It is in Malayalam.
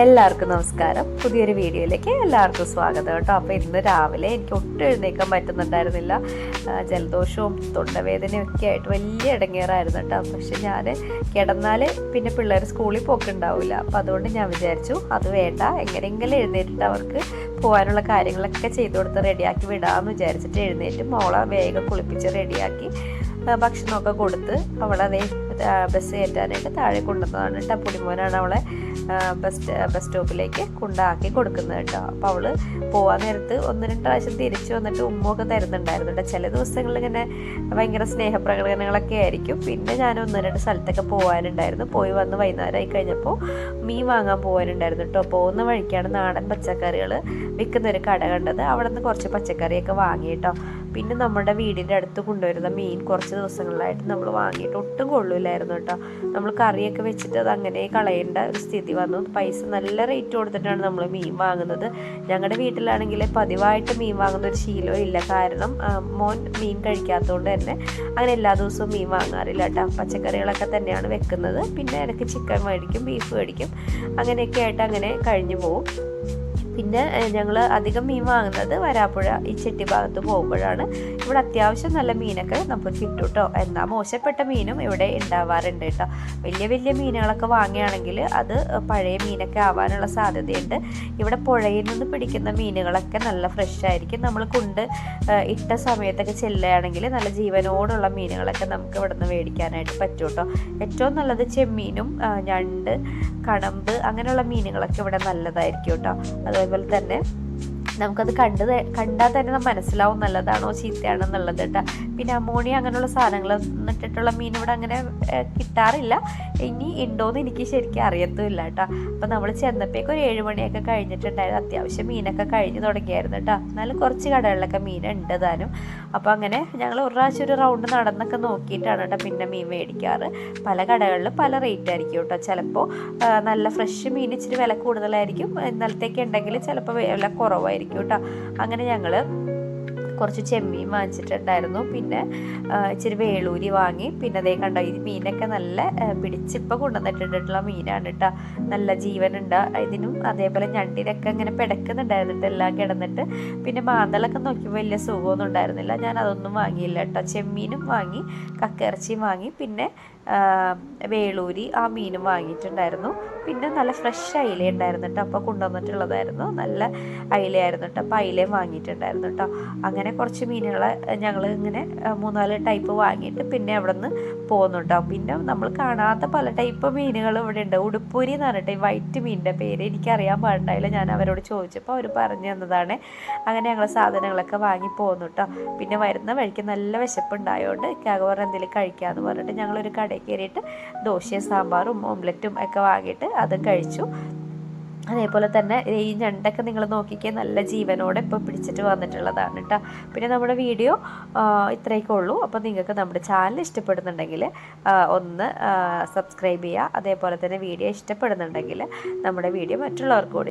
എല്ലാവർക്കും നമസ്കാരം. പുതിയൊരു വീഡിയോയിലേക്ക് എല്ലാവർക്കും സ്വാഗതം കേട്ടോ. അപ്പോൾ ഇന്ന് രാവിലെ എനിക്ക് ഒട്ടും എഴുന്നേക്കാൻ പറ്റുന്നുണ്ടായിരുന്നില്ല. ജലദോഷവും തൊണ്ടവേദനയും ഒക്കെ ആയിട്ട് വലിയ ഇടങ്ങേറായിരുന്നു കേട്ടോ. പക്ഷെ ഞാൻ കിടന്നാൽ പിന്നെ പിള്ളേർ സ്കൂളിൽ പോക്കുണ്ടാവില്ല. അപ്പോൾ അതുകൊണ്ട് ഞാൻ വിചാരിച്ചു അത് വേണ്ട. എങ്ങനെയെങ്കിലും എഴുന്നേറ്റിട്ട് അവർക്ക് പോകാനുള്ള കാര്യങ്ങളൊക്കെ ചെയ്തു കൊടുത്ത് റെഡിയാക്കി വിടാമെന്ന് വിചാരിച്ചിട്ട് എഴുന്നേറ്റ് മോളെ വേഗം കുളിപ്പിച്ച് റെഡിയാക്കി ഭക്ഷണമൊക്കെ കൊടുത്ത് അവളെ ബസ് കയറ്റാനായിട്ട് താഴെ കൊണ്ടുവന്നതാണ് കേട്ടോ. പുടിമോനാണ് അവളെ ബസ് ബസ് സ്റ്റോപ്പിലേക്ക് കൊണ്ടാക്കി കൊടുക്കുന്നത് കേട്ടോ. അപ്പോൾ അവൾ പോകാൻ നേരത്ത് ഒന്ന് രണ്ട് പ്രാവശ്യം തിരിച്ചു വന്നിട്ട് ഉമ്മൊക്കെ തരുന്നുണ്ടായിരുന്നു കേട്ടോ. ചില ദിവസങ്ങളിൽ ഇങ്ങനെ ഭയങ്കര സ്നേഹപ്രകടനങ്ങളൊക്കെ ആയിരിക്കും. പിന്നെ ഞാൻ ഒന്ന് രണ്ട് സ്ഥലത്തൊക്കെ പോകാനുണ്ടായിരുന്നു പോയി വന്ന് വൈകുന്നേരമായി കഴിഞ്ഞപ്പോൾ മീൻ വാങ്ങാൻ പോകാനുണ്ടായിരുന്നു കേട്ടോ. പോകുന്ന വഴിക്കാണ് നാടൻ പച്ചക്കറികൾ വിൽക്കുന്ന ഒരു കട കണ്ടത്. അവിടെ നിന്ന് കുറച്ച് പച്ചക്കറിയൊക്കെ വാങ്ങി കേട്ടോ. പിന്നെ നമ്മുടെ വീടിന്റെ അടുത്ത് കൊണ്ടുവരുന്ന മീൻ കുറച്ച് ദിവസങ്ങളിലായിട്ട് നമ്മൾ വാങ്ങിയിട്ട് ഒട്ടും കൊള്ളില്ലായിരുന്നു കേട്ടോ. നമ്മൾ കറിയൊക്കെ വെച്ചിട്ട് അത് അങ്ങനെ കളയേണ്ട ഒരു സ്ഥിതി വന്നു. പൈസ നല്ല റേറ്റ് കൊടുത്തിട്ടാണ് നമ്മൾ മീൻ വാങ്ങുന്നത്. ഞങ്ങളുടെ വീട്ടിലാണെങ്കിൽ പതിവായിട്ട് മീൻ വാങ്ങുന്ന ഒരു ശീലവും ഇല്ല. കാരണം മോൻ മീൻ കഴിക്കാത്തതുകൊണ്ട് തന്നെ അങ്ങനെ എല്ലാ ദിവസവും മീൻ വാങ്ങാറില്ല കേട്ടോ. പച്ചക്കറികളൊക്കെ തന്നെയാണ് വെക്കുന്നത്. പിന്നെ ഇടയ്ക്ക് ചിക്കൻ മേടിക്കും ബീഫ് മേടിക്കും. അങ്ങനെയൊക്കെ ആയിട്ട് അങ്ങനെ കഴിഞ്ഞു പോകും പിന്നെ ഞങ്ങൾ അധികം മീൻ വാങ്ങുന്നത് വരാപ്പുഴ ഈ ചെട്ടി ഭാഗത്ത് പോകുമ്പോഴാണ്. ഇവിടെ അത്യാവശ്യം നല്ല മീനൊക്കെ നമുക്ക് കിട്ടും കേട്ടോ എന്നാൽ മോശപ്പെട്ട മീനും ഇവിടെ ഉണ്ടാവാറുണ്ട് കേട്ടോ. വലിയ വലിയ മീനുകളൊക്കെ വാങ്ങുകയാണെങ്കിൽ അത് പഴയ മീനൊക്കെ ആവാനുള്ള സാധ്യതയുണ്ട്. ഇവിടെ പുഴയിൽ നിന്ന് പിടിക്കുന്ന മീനുകളൊക്കെ നല്ല ഫ്രഷ് ആയിരിക്കും. നമ്മൾ കൊണ്ട് ഇട്ട സമയത്തൊക്കെ ചെല്ലുകയാണെങ്കിൽ നല്ല ജീവനോടുള്ള മീനുകളൊക്കെ നമുക്ക് ഇവിടെ നിന്ന് മേടിക്കാനായിട്ട് പറ്റും കേട്ടോ. ഏറ്റവും നല്ലത് ചെമ്മീനും ഞണ്ട് കണമ്പ് അങ്ങനെയുള്ള മീനുകളൊക്കെ ഇവിടെ നല്ലതായിരിക്കും കേട്ടോ. അതേപോലെ തന്നെ നമുക്കത് കണ്ട് കണ്ടാൽ തന്നെ മനസ്സിലാവും നല്ലതാണോ ചീത്തയാണെന്നുള്ളത് കേട്ടോ. പിന്നെ അമോണിയ അങ്ങനെയുള്ള സാധനങ്ങൾ ഇട്ടിട്ടുള്ള മീൻ ഇവിടെ അങ്ങനെ കിട്ടാറില്ല. ഇനി ഉണ്ടോയെന്ന് എനിക്ക് ശരിക്കും അറിയത്തുമില്ല കേട്ടോ. അപ്പോൾ നമ്മൾ ചെന്നപ്പോഴേക്കും ഒരു ഏഴ് മണിയൊക്കെ കഴിഞ്ഞിട്ടുണ്ടായിരുന്നു. അത്യാവശ്യം മീനൊക്കെ കഴിഞ്ഞ് തുടങ്ങിയായിരുന്നു കേട്ടോ. എന്നാലും കുറച്ച് കടകളിലൊക്കെ മീൻ ഉണ്ട് താനും. അപ്പോൾ അങ്ങനെ ഞങ്ങൾ ഒരു പ്രാവശ്യം ഒരു റൗണ്ട് നടന്നൊക്കെ നോക്കിയിട്ടാണ് കേട്ടോ പിന്നെ മീൻ മേടിക്കാറ്. പല കടകളിലും പല റേറ്റ് ആയിരിക്കും കേട്ടോ. ചിലപ്പോൾ നല്ല ഫ്രഷ് മീൻ ഇച്ചിരി വില കൂടുതലായിരിക്കും. ഇന്നലത്തേക്ക് ഉണ്ടെങ്കിൽ ചിലപ്പോൾ വില കുറവായിരിക്കും. കേട്ടോ അങ്ങനെ ഞങ്ങൾ കുറച്ച് ചെമ്മീൻ വാങ്ങിച്ചിട്ടുണ്ടായിരുന്നു. പിന്നെ ഇച്ചിരി വേളൂരി വാങ്ങി. പിന്നെ അതേ കണ്ടോ ഈ മീനൊക്കെ നല്ല പിടിച്ചിപ്പോൾ കൊണ്ടുവന്നിട്ടുള്ള മീനാണ് കേട്ടോ നല്ല ജീവനുണ്ട്. ഇതിനും അതേപോലെ ഞണ്ടിനൊക്കെ ഇങ്ങനെ പിടക്കുന്നുണ്ടായിരുന്നു എല്ലാം കിടന്നിട്ട്. പിന്നെ മാന്തളൊക്കെ നോക്കിയപ്പോൾ വലിയ സുഖമൊന്നും ഉണ്ടായിരുന്നില്ല. ഞാൻ അതൊന്നും വാങ്ങിയില്ല കേട്ടോ ചെമ്മീനും വാങ്ങി കക്കിറച്ചിയും വാങ്ങി. പിന്നെ വേളൂരി ആ മീനും വാങ്ങിയിട്ടുണ്ടായിരുന്നു. പിന്നെ നല്ല ഫ്രഷ് അയില ഉണ്ടായിരുന്നു കേട്ടോ. അപ്പോൾ കൊണ്ടുവന്നിട്ടുള്ളതായിരുന്നു. നല്ല അയിലയായിരുന്നു കേട്ടോ. അപ്പോൾ അയിലയും വാങ്ങിയിട്ടുണ്ടായിരുന്നു കേട്ടോ. അങ്ങനെ കുറച്ച് മീനുകളെ ഞങ്ങൾ ഇങ്ങനെ മൂന്നാൽ ടൈപ്പ് വാങ്ങിയിട്ട് പിന്നെ അവിടെ നിന്ന് പോകുന്നു കേട്ടോ. പിന്നെ നമ്മൾ കാണാത്ത പല ടൈപ്പ് മീനുകൾ ഇവിടെ ഉണ്ട്. ഉടുപ്പൂരി എന്ന് പറഞ്ഞിട്ട് ഈ വൈറ്റ് മീനിന്റെ പേര് എനിക്കറിയാൻ പാടുണ്ടായില്ല. ഞാൻ അവരോട് ചോദിച്ചപ്പോൾ അവർ പറഞ്ഞു തന്നതാണ്. അങ്ങനെ ഞങ്ങൾ സാധനങ്ങളൊക്കെ വാങ്ങി പോകുന്നു കേട്ടോ. പിന്നെ വരുന്ന വഴിക്ക് നല്ല വിശപ്പുണ്ടായതുകൊണ്ട് കാകവർ എന്തെങ്കിലും കഴിക്കാമെന്ന് പറഞ്ഞിട്ട് ഞങ്ങളൊരു കടയിൽ കയറിയിട്ട് ദോശയും സാമ്പാറും ഓംലറ്റും ഒക്കെ വാങ്ങിയിട്ട് അത് കഴിച്ചു. അതേപോലെ തന്നെ ഈ ഞണ്ടൊക്കെ നിങ്ങൾ നോക്കിക്കേ നല്ല ജീവനോടെ ഇപ്പോൾ പിടിച്ചിട്ട് വന്നിട്ടുള്ളതാണ് കേട്ടോ. പിന്നെ നമ്മുടെ വീഡിയോ ഇത്രയൊക്കെ ഉള്ളൂ. അപ്പോൾ നിങ്ങൾക്ക് നമ്മുടെ ചാനൽ ഇഷ്ടപ്പെടുന്നുണ്ടെങ്കിൽ ഒന്ന് സബ്സ്ക്രൈബ് ചെയ്യുക. അതേപോലെ തന്നെ വീഡിയോ ഇഷ്ടപ്പെടുന്നുണ്ടെങ്കിൽ നമ്മുടെ വീഡിയോ മറ്റുള്ളവർക്ക് കൂടി